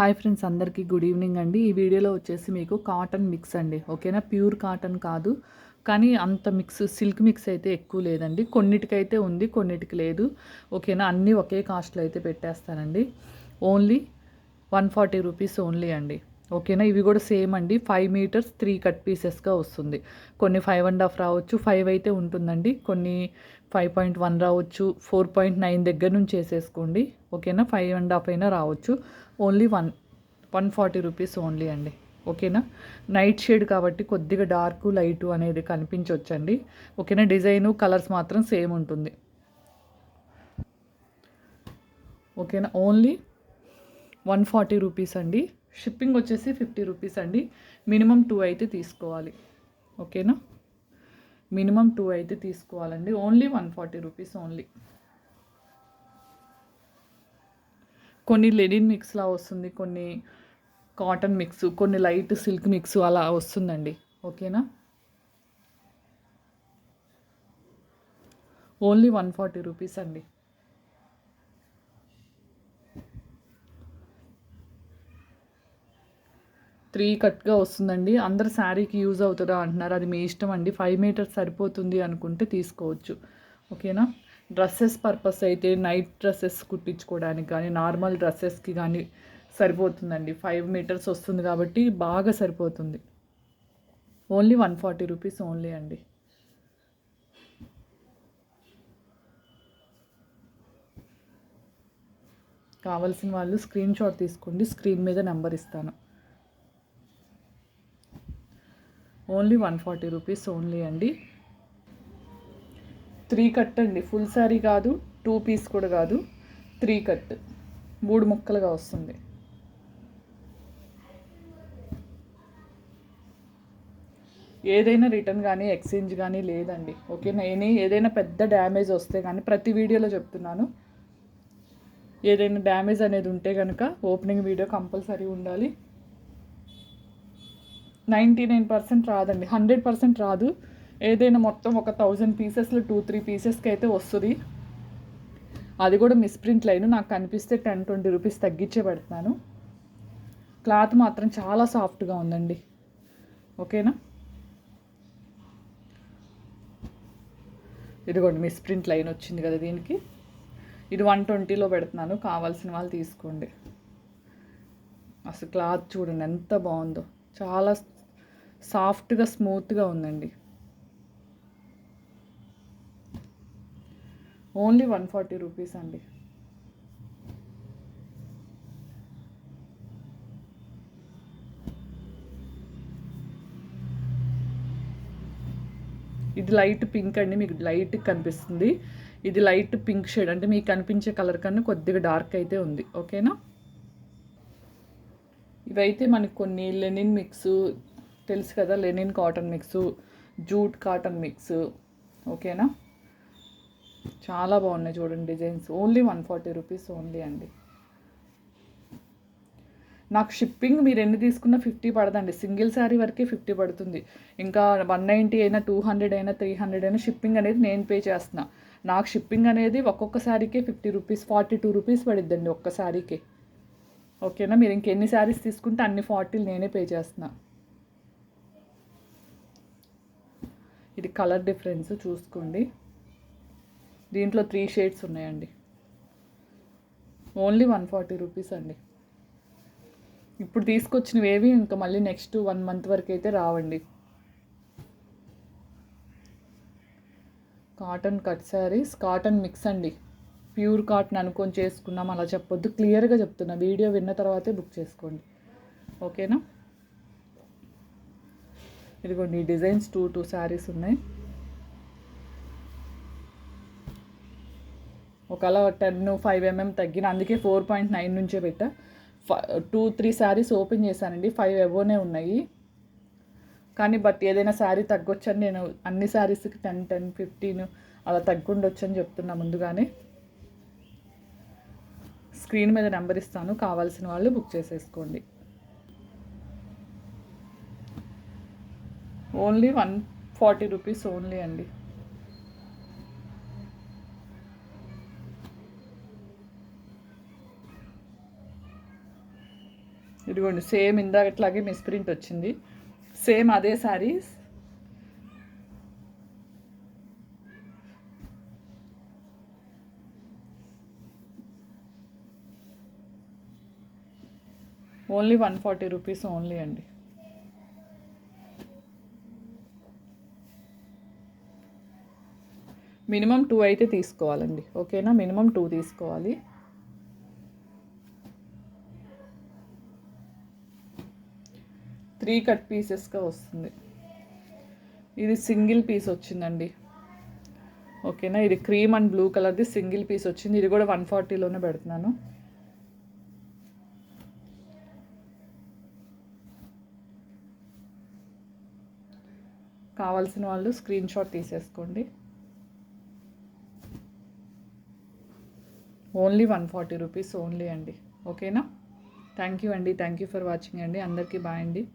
Hi friends అందరికీ good evening అండి. ఈ వీడియోలో వచ్చేసి మీకు కాటన్ మిక్స్ అండి. ఓకేనా? ప్యూర్ కాటన్ కాదు. కానీ అంత మిక్స్ సిల్క్ మిక్స్ అయితే ఎక్కువ లేదండి. కొన్నిటికైతే ఉంది కొన్నిటికి లేదు. ఓకేనా? అన్నీ ఒకే కాస్ట్లో అయితే పెట్టేస్తానండి. Only one forty rupees only అండి. ఓకేనా? ఇవి కూడా సేమ్ అండి. ఫైవ్ మీటర్స్ త్రీ కట్ పీసెస్గా వస్తుంది. కొన్ని ఫైవ్ అండ్ హాఫ్ రావచ్చు ఫైవ్ అయితే ఉంటుందండి. కొన్ని ఫైవ్ పాయింట్ వన్ రావచ్చు ఫోర్ పాయింట్ నైన్ దగ్గర నుంచి వేసేసుకోండి. ఓకేనా? ఫైవ్ అండ్ హాఫ్ అయినా రావచ్చు. Only one one forty rupees only అండి. ఓకేనా? నైట్ షేడ్ కాబట్టి కొద్దిగా డార్క్ లైట్ అనేది కనిపించవచ్చండి ఓకేనా? డిజైను కలర్స్ మాత్రం సేమ్ ఉంటుంది. ఓకేనా? ఓన్లీ వన్ ఫార్టీ రూపీస్ అండి. షిప్పింగ్ వచ్చేసి ఫిఫ్టీ రూపీస్ అండి. మినిమం టూ అయితే తీసుకోవాలి. ఓకేనా? మినిమం టూ అయితే తీసుకోవాలండి. Only one forty rupees only. కొన్ని లెనిన్ మిక్స్లా వస్తుంది కొన్ని కాటన్ మిక్స్ కొన్ని లైట్ సిల్క్ మిక్స్ అలా వస్తుందండి. ఓకేనా? ఓన్లీ వన్ ఫార్టీ రూపీస్ అండి. త్రీ కట్గా వస్తుందండి. అందరు శారీకి యూజ్ అవుతుందా అంటున్నారు. అది మీ ఇష్టం అండి. ఫైవ్ మీటర్స్ సరిపోతుంది అనుకుంటే తీసుకోవచ్చు. ఓకేనా? డ్రెస్సెస్ పర్పస్ అయితే నైట్ డ్రెస్సెస్ కుట్టించుకోవడానికి కానీ నార్మల్ డ్రెస్సెస్కి కానీ సరిపోతుందండి. ఫైవ్ మీటర్స్ వస్తుంది కాబట్టి బాగా సరిపోతుంది. Only one forty rupees only అండి. కావాల్సిన వాళ్ళు స్క్రీన్ షాట్ తీసుకోండి. స్క్రీన్ మీద నెంబర్ ఇస్తాను. Only one forty rupees only అండి. త్రీ కట్ అండి. ఫుల్ శారీ కాదు టూ పీస్ కూడా కాదు త్రీ కట్. మూడు ముక్కలుగా వస్తుంది. ఏదైనా రిటర్న్ కానీ ఎక్స్చేంజ్ కానీ లేదండి. ఓకేనా ఎనీ ఏదైనా పెద్ద డ్యామేజ్ వస్తే కానీ ప్రతి వీడియోలో చెప్తున్నాను. ఏదైనా డ్యామేజ్ అనేది ఉంటే కనుక ఓపెనింగ్ వీడియో కంపల్సరీ ఉండాలి. నైంటీ నైన్ పర్సెంట్ రాదండి. హండ్రెడ్ పర్సెంట్ రాదు. ఏదైనా మొత్తం ఒక థౌజండ్ పీసెస్లో టూ త్రీ పీసెస్కి అయితే వస్తుంది. అది కూడా మిస్ప్రింట్ లైన్. నాకు కనిపిస్తే టెన్ ట్వంటీ రూపీస్ తగ్గించే పెడతాను క్లాత్ మాత్రం చాలా సాఫ్ట్గా ఉందండి. ఓకేనా? ఇదిగోండి మిస్ప్రింట్ లైన్ వచ్చింది కదా దీనికి. ఇది వన్ ట్వంటీలో పెడుతున్నాను. కావాల్సిన వాళ్ళు తీసుకోండి. అసలు క్లాత్ చూడండి ఎంత బాగుందో. చాలా సాఫ్ట్గా స్మూత్గా ఉందండి. ఓన్లీ వన్ ఫార్టీ రూపీస్ అండి. ఇది లైట్ పింక్ అండి మీకు లైట్ కనిపిస్తుంది. ఇది లైట్ పింక్ షేడ్ అంటే మీకు కనిపించే కలర్ కన్నా కొద్దిగా డార్క్ అయితే ఉంది. ఓకేనా? ఇవైతే మనకు కొన్ని లెనిన్ మిక్స్ తెలుసు కదా linen cotton mix jute cotton mix. ఓకేనా? చాలా బాగున్నాయి చూడండి designs. Only one forty rupees only అండి. నాకు షిప్పింగ్ మీరు ఎన్ని తీసుకున్నా ఫిఫ్టీ పడదండి. సింగిల్ శారీ వరకే ఫిఫ్టీ పడుతుంది. ఇంకా వన్ నైంటీ అయినా టూ హండ్రెడ్ అయినా త్రీ హండ్రెడ్ అయినా షిప్పింగ్ అనేది నేను పే చేస్తున్నా. నాకు షిప్పింగ్ అనేది ఒక్కొక్క శారీకే fifty rupees forty two rupees పడిద్దండి ఒక్క శారీకే. ఓకేనా? మీరు ఇంకెన్ని శారీస్ తీసుకుంటే అన్ని ఫార్టీలు నేనే పే చేస్తున్నా. ఇది కలర్ డిఫరెన్స్ చూసుకోండి. దీంట్లో త్రీ షేడ్స్ ఉన్నాయండి. ఓన్లీ వన్ ఫార్టీ రూపీస్ అండి. ఇప్పుడు తీసుకొచ్చినవి ఏవి ఇంకా మళ్ళీ నెక్స్ట్ వన్ మంత్ వరకు అయితే రావండి. Cotton cut saris cotton mix అండి. ప్యూర్ కాటన్ అనుకొని చేసుకున్నాం అలా చెప్పొద్దు. క్లియర్గా చెప్తున్నా. వీడియో విన్న తర్వాతే బుక్ చేసుకోండి. ఓకేనా ఇదిగోండి ఈ డిజైన్స్ టూ టూ శారీస్ ఉన్నాయి. ఒకవేళ టెన్ ఫైవ్ ఎంఎం తగ్గిన అందుకే ఫోర్ పాయింట్ నైన్ నుంచే పెట్టా. టూ త్రీ శారీస్ ఓపెన్ చేశానండి ఫైవ్ ఎవోనే ఉన్నాయి. కానీ బట్ ఏదైనా శారీ తగ్గొచ్చని నేను అన్ని శారీస్కి టెన్ టెన్ ఫిఫ్టీన్ అలా తగ్గుండొచ్చు అని చెప్తున్నా ముందుగానే. స్క్రీన్ మీద నెంబర్ ఇస్తాను కావాల్సిన వాళ్ళు బుక్ చేసేసుకోండి. Only one forty rupees only అండి. ఇదిగోండి సేమ్ ఇందాకట్లాగే మిస్ ప్రింట్ వచ్చింది. సేమ్ అదే saris. Only one forty rupees only అండి. మినిమం టూ అయితే తీసుకోవాలండి. ఓకేనా? మినిమం టూ తీసుకోవాలి. త్రీ కట్ పీసెస్గా వస్తుంది. ఇది సింగిల్ పీస్ వచ్చిందండి. ఓకేనా? ఇది క్రీమ్ అండ్ బ్లూ కలర్ది సింగిల్ పీస్ వచ్చింది. ఇది కూడా వన్ ఫార్టీలోనే పెడుతున్నాను. కావాల్సిన వాళ్ళు స్క్రీన్ షాట్ తీసేసుకోండి. Only one forty rupees only అండి. ఓకేనా? థ్యాంక్ యూ అండి. థ్యాంక్ యూ ఫర్ వాచింగ్ అండి. అందరికీ బాయ్ అండి.